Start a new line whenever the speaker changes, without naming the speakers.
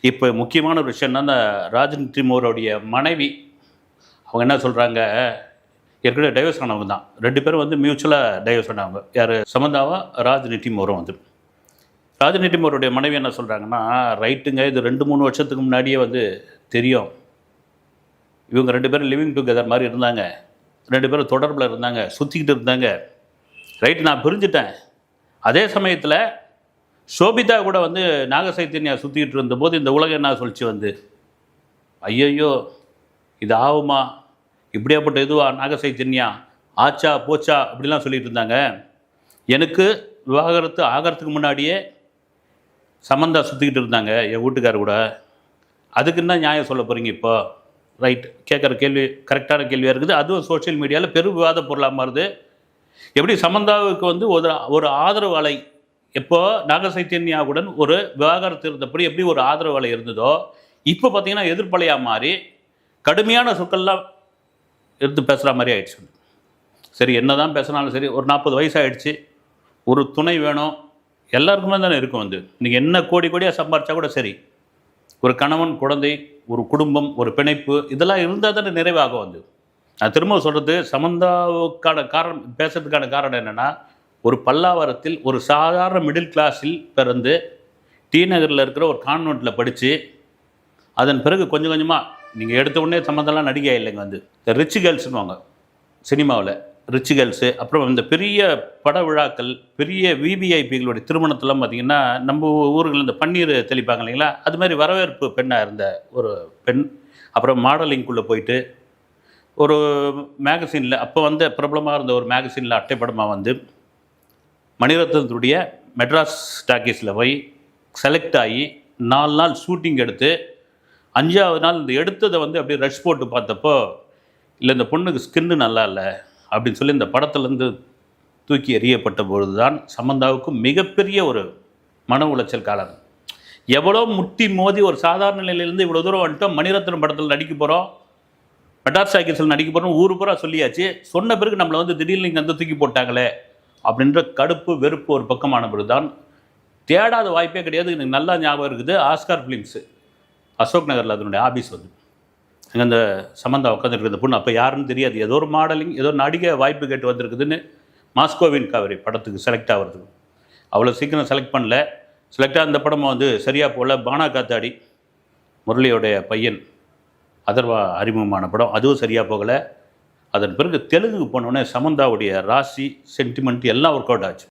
இப்போ முக்கியமான ஒரு விஷயம் அந்த ராஜன் டிமோருடைய மனைவி அவங்க என்ன சொல்கிறாங்க ஏற்கனவே டைவர்ஸ் ஆனவங்க தான். ரெண்டு பேரும் வந்து மியூச்சுவலாக டைவர்ஸ் ஆனவங்க. யார்? சமந்தாவா ராஜ் டிமோரும் வந்து. ராஜ் டிமோருடைய மனைவி என்ன சொல்கிறாங்கன்னா ரைட்டுங்க இது ரெண்டு மூணு வருஷத்துக்கு முன்னாடியே வந்து தெரியும். இவங்க ரெண்டு பேரும் லிவிங் டுகெதர் மாதிரி இருந்தாங்க. ரெண்டு பேரும் தொடர்பில் இருந்தாங்க சுற்றிக்கிட்டு இருந்தாங்க. ரைட்டு நான் புரிஞ்சுட்டேன். அதே சமயத்தில் சோபிதா கூட வந்து நாகசைத்தன்யா சுற்றிக்கிட்டு இருந்தபோது இந்த உலகம் என்ன சொல்லிச்சு வந்து? ஐயையோ இது ஆகுமா? இப்படியாப்பட்ட இதுவா நாகசைத்தன்யா ஆச்சா போச்சா அப்படிலாம் சொல்லிட்டு இருந்தாங்க. எனக்கு விவாகரத்து ஆகிறதுக்கு முன்னாடியே சமந்தா சுற்றிக்கிட்டு இருந்தாங்க என் வீட்டுக்கார் கூட. அதுக்கு என்ன நியாயம் சொல்ல போகிறீங்க இப்போ? ரைட் கேட்குற கேள்வி கரெக்டான கேள்வியாக இருக்குது. அதுவும் சோஷியல் மீடியாவில் பெரும் விவாத பொருளாக மாறுது. எப்படி சமந்தாவுக்கு வந்து ஒரு ஒரு ஆதரவு அலை இப்போ நாக சைத்தன்யாவுடன் ஒரு விவாகரத்து இருந்தபடி எப்படி ஒரு ஆதரவு அலை இருந்ததோ இப்போ பார்த்தீங்கன்னா எதிர்ப்பலையாக மாறி கடுமையான சொற்கள்லாம் எடுத்து பேசுகிற மாதிரி ஆயிடுச்சு சரி என்ன தான் பேசினாலும் சரி ஒரு நாற்பது வயசு ஆயிடுச்சு ஒரு துணை வேணும் எல்லாருக்குமே தானே இருக்கும் வந்து. நீங்கள் என்ன கோடி கோடியாக சம்பாரிச்சா கூட சரி. ஒரு கணவன் குழந்தை ஒரு குடும்பம் ஒரு பிணைப்பு இதெல்லாம் இருந்தால் தானே நிறைவாகும் வந்து. நான் திரும்ப சொல்கிறது சமந்தாவுக்கான காரணம் பேசுறதுக்கான காரணம் என்னென்னா ஒரு பல்லாவரத்தில் ஒரு சாதாரண மிடில் கிளாஸில் பிறந்து டி நகரில் இருக்கிற ஒரு கான்வெண்ட்டில் படித்து அதன் பிறகு கொஞ்சம் கொஞ்சமாக நீங்கள் எடுத்த உடனே சம்மந்தம்லாம் நடிகை இல்லைங்க வந்து. இந்த ரிச் கேர்ள்ஸ்னுவாங்க சினிமாவில் ரிச் கேர்ள்ஸு அப்புறம் இந்த பெரிய பட விழாக்கள் பெரிய விபிஐபிகளுடைய திருமணத்தெல்லாம் பார்த்திங்கன்னா நம்ம ஊர்களில் இந்த பன்னீர் தெளிப்பாங்க இல்லைங்களா? அது மாதிரி வரவேற்பு பெண்ணாக இருந்த ஒரு பெண். அப்புறம் மாடலிங்குள்ளே போயிட்டு ஒரு மேகசினில் அப்போ வந்த பிரபலமாக இருந்த ஒரு மேகசினில் அட்டைப்படமாக வந்து மணிரத்னத்துடைய மெட்ராஸ் டாக்கீஸில் போய் செலக்ட் ஆகி நாலு நாள் ஷூட்டிங் எடுத்து அஞ்சாவது நாள் இந்த எடுத்ததை வந்து அப்படியே ரஷ் போட்டு பார்த்தப்போ இல்லை இந்த பொண்ணுக்கு ஸ்கின்னு நல்லா இல்லை அப்படின்னு சொல்லி இந்த படத்துலேருந்து தூக்கி எறியப்பட்ட பொழுது தான் சமந்தாவுக்கு மிகப்பெரிய ஒரு மன உளைச்சல் காலம். எவ்வளோ முட்டி மோதி ஒரு சாதாரண நிலையிலேருந்து இவ்வளோ தூரம் வந்துட்டோம் மணிரத்னம் படத்தில் நடிக்க போகிறோம் மெட்ராஸ் டாக்கீஸில் நடிக்க போகிறோம் ஊர் பூரா சொல்லியாச்சு. சொன்ன பிறகு நம்மளை வந்து திடீர்னு இங்கே வந்து தூக்கி போட்டாங்களே. அப்படின்ற கடுப்பு வெறுப்பு ஒரு பக்கமான பொழுது தான். தேடாத வாய்ப்பே கிடையாது. எனக்கு நல்லா ஞாபகம் இருக்குது. ஆஸ்கார் ஃபிலிம்ஸு அசோக் நகரில் அதனுடைய ஆஃபீஸ் வந்து. அங்கே அந்த சம்மந்தா உட்காந்துருக்குற பொண்ணு அப்போ யாருன்னு தெரியாது. ஏதோ ஒரு மாடலிங் ஏதோ நடிகை வாய்ப்பு கேட்டு வந்திருக்குதுன்னு மாஸ்கோவின் காவிரி படத்துக்கு செலக்ட் ஆகிறதுக்கு அவ்வளோ சீக்கிரம் செலக்ட் பண்ணல. செலக்டாக அந்த இந்த படமும் வந்து சரியாக போகல பானா காத்தாடி முரளியோடைய பையன் அதர்வா அறிமுகமான படம். அதுவும் சரியாக போகலை. அதன் பிறகு தெலுங்குக்கு போனோடனே சமந்தாவுடைய ராசி சென்டிமெண்ட் எல்லாம் ஒர்க் அவுட் ஆச்சு.